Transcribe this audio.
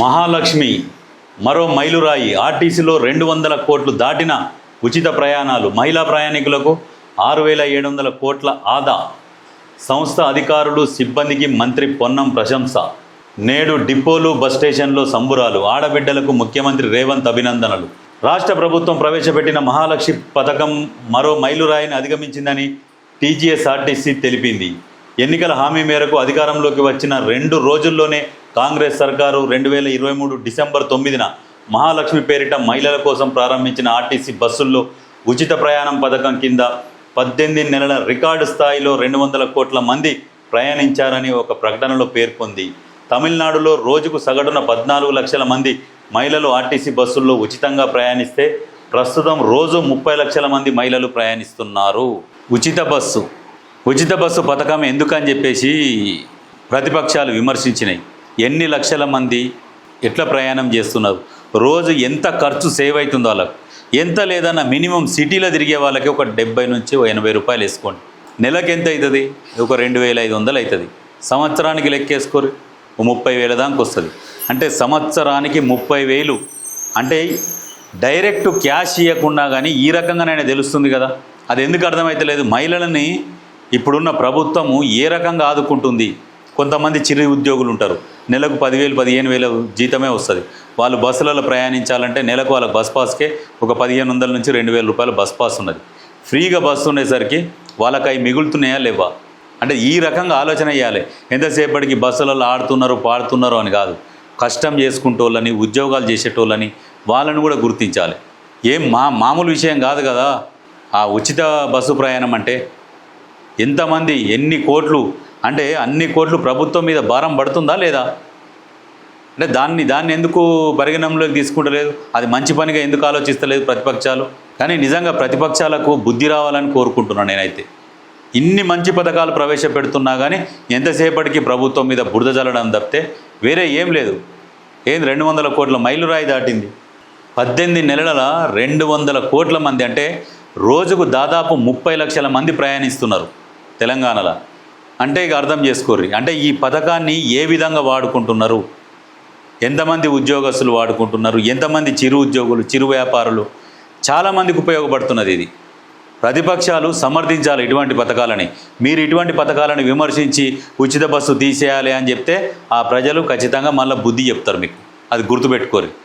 మహాలక్ష్మి మరో మైలురాయి ఆర్టీసీలో రెండు వందల కోట్లు దాటిన ఉచిత ప్రయాణాలు మహిళా ప్రయాణికులకు ఆరు వేల ఏడు వందల కోట్ల ఆదా. సంస్థ అధికారులు సిబ్బందికి మంత్రి పొన్నం ప్రశంస. నేడు డిపోలు బస్ స్టేషన్లో సంబురాలు ఆడబిడ్డలకు ముఖ్యమంత్రి రేవంత్ అభినందనలు. రాష్ట్ర ప్రభుత్వం ప్రవేశపెట్టిన మహాలక్ష్మి పథకం మరో మైలురాయిని అధిగమించిందని టీజీఎస్ఆర్టీసీ తెలిపింది. ఎన్నికల హామీ మేరకు అధికారంలోకి వచ్చిన రెండు రోజుల్లోనే కాంగ్రెస్ సర్కారు రెండు వేల ఇరవై మూడు డిసెంబర్ తొమ్మిదిన మహాలక్ష్మి పేరిట మహిళల కోసం ప్రారంభించిన ఆర్టీసీ బస్సుల్లో ఉచిత ప్రయాణం పథకం కింద పద్దెనిమిది నెలల రికార్డు స్థాయిలో రెండు వందల కోట్ల మంది ప్రయాణించారని ఒక ప్రకటనలో పేర్కొంది. తమిళనాడులో రోజుకు సగటున పద్నాలుగు లక్షల మంది మహిళలు ఆర్టీసీ బస్సుల్లో ఉచితంగా ప్రయాణిస్తే ప్రస్తుతం రోజు ముప్పై లక్షల మంది మహిళలు ప్రయాణిస్తున్నారు. ఉచిత బస్సు. ఉచిత బస్సు పథకం ఎందుకని చెప్పేసి ప్రతిపక్షాలు విమర్శించినాయి. ఎన్ని లక్షల మంది ఎట్లా ప్రయాణం చేస్తున్నారు? రోజు ఎంత ఖర్చు సేవ్ అవుతుందో వాళ్ళకు. ఎంత లేదన్న మినిమం సిటీలో తిరిగే వాళ్ళకి ఒక డెబ్బై నుంచి ఓ ఎనభై రూపాయలు వేసుకోండి. నెలకు ఎంత అవుతుంది? ఒక రెండు వేల ఐదు వందలు అవుతుంది. సంవత్సరానికి లెక్కేసుకోరు ముప్పై వేల దానికి వస్తుంది. అంటే సంవత్సరానికి ముప్పై వేలు. అంటే డైరెక్ట్ క్యాష్ ఇవ్వకుండా కానీ ఈ రకంగానైనా తెలుస్తుంది కదా. అది ఎందుకు అర్థమైతలేదు? మహిళలని ఇప్పుడున్న ప్రభుత్వము ఏ రకంగా ఆదుకుంటుంది? కొంతమంది చిరు ఉద్యోగులు ఉంటారు. నెలకు పదివేలు పదిహేను వేల జీతమే వస్తుంది. వాళ్ళు బస్సులలో ప్రయాణించాలంటే నెలకు వాళ్ళ బస్ పాస్కే ఒక పదిహేను వందల నుంచి రెండు వేల రూపాయల బస్ పాస్ ఉన్నది. ఫ్రీగా బస్సు ఉండేసరికి వాళ్ళకి అవి మిగులుతున్నాయా లేవా? అంటే ఈ రకంగా ఆలోచన చేయాలి. ఎంతసేపటికి బస్సులలో ఆడుతున్నారు పాడుతున్నారు అని కాదు. కష్టం చేసుకుంటోళ్ళని ఉద్యోగాలు చేసేటోళ్ళని వాళ్ళని కూడా గుర్తించాలి. ఏం మా మామూలు విషయం కాదు కదా. ఆ ఉచిత బస్సు ప్రయాణం అంటే ఎంతమంది ఎన్ని కోట్లు అంటే అన్ని కోట్లు ప్రభుత్వం మీద భారం పడుతుందా లేదా? అంటే దాన్ని దాన్ని ఎందుకు పరిగణంలోకి తీసుకుంటలేదు? అది మంచి పనిగా ఎందుకు ఆలోచిస్తలేదు ప్రతిపక్షాలు? కానీ నిజంగా ప్రతిపక్షాలకు బుద్ధి రావాలని కోరుకుంటున్నాను నేనైతే. ఇన్ని మంచి పథకాలు ప్రవేశపెడుతున్నా కానీ ఎంతసేపటికి ప్రభుత్వం మీద బురద జల్లడం తప్పితే వేరే ఏం లేదు. ఏంది రెండు వందల కోట్ల మైలురాయి దాటింది? పద్దెనిమిది నెలల రెండు వందల కోట్ల మంది అంటే రోజుకు దాదాపు ముప్పై లక్షల మంది ప్రయాణిస్తున్నారు తెలంగాణలో. అంటే ఇక అర్థం చేసుకోర్రి. అంటే ఈ పథకాన్ని ఏ విధంగా వాడుకుంటున్నారు? ఎంతమంది ఉద్యోగస్తులు వాడుకుంటున్నారు? ఎంతమంది చిరు ఉద్యోగులు చిరు వ్యాపారులు? చాలామందికి ఉపయోగపడుతున్నది ఇది. ప్రతిపక్షాలు సమర్థించాలి ఇటువంటి పథకాలని. మీరు ఇటువంటి పథకాలను విమర్శించి ఉచిత బస్సు తీసేయాలి అని చెప్తే ఆ ప్రజలు ఖచ్చితంగా మళ్ళీ బుద్ధి చెప్తారు మీకు. అది గుర్తుపెట్టుకోరు